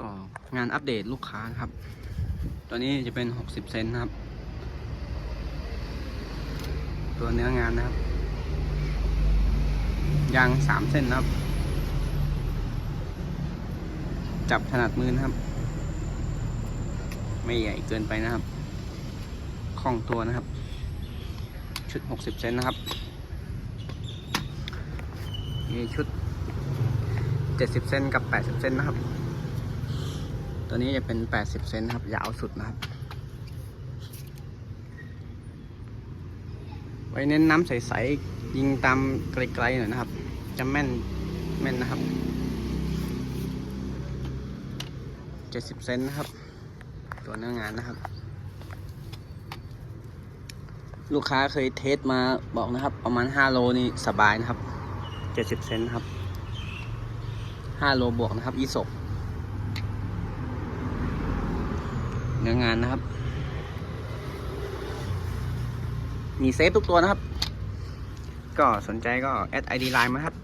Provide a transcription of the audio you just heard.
ก็งานอัปเดตลูกค้านะครับ ตัวนี้จะเป็น 60 เซนนะครับ ตัวเนื้องานนะครับ ยาง 3 เส้นนะครับ จับถนัดมือนะครับ ไม่ใหญ่เกินไปนะครับคล่องตัวนะครับ ชุด 60 เซนนะครับมีชุด 70 เซนกับ 80 เซนนะครับ ตัวนี้จะเป็น 80 เซนครับ ยาวสุดนะครับ ไว้เน้นน้ำใส ๆ ยิงตามไกล ๆ หน่อยนะครับ จะแม่น แม่นนะครับ 70 เซนนะครับ ตัวเนื้องานนะครับ ลูกค้าเคยเทสมาบอกนะครับ ประมาณ 5 โลนี่สบายนะครับ 70 เซนนะครับ 5 โลบวกนะครับยี่สก เนื้องานนะครับ มีเซฟทุกตัวนะครับ ก็สนใจก็แอดไอดีไลน์มาครับ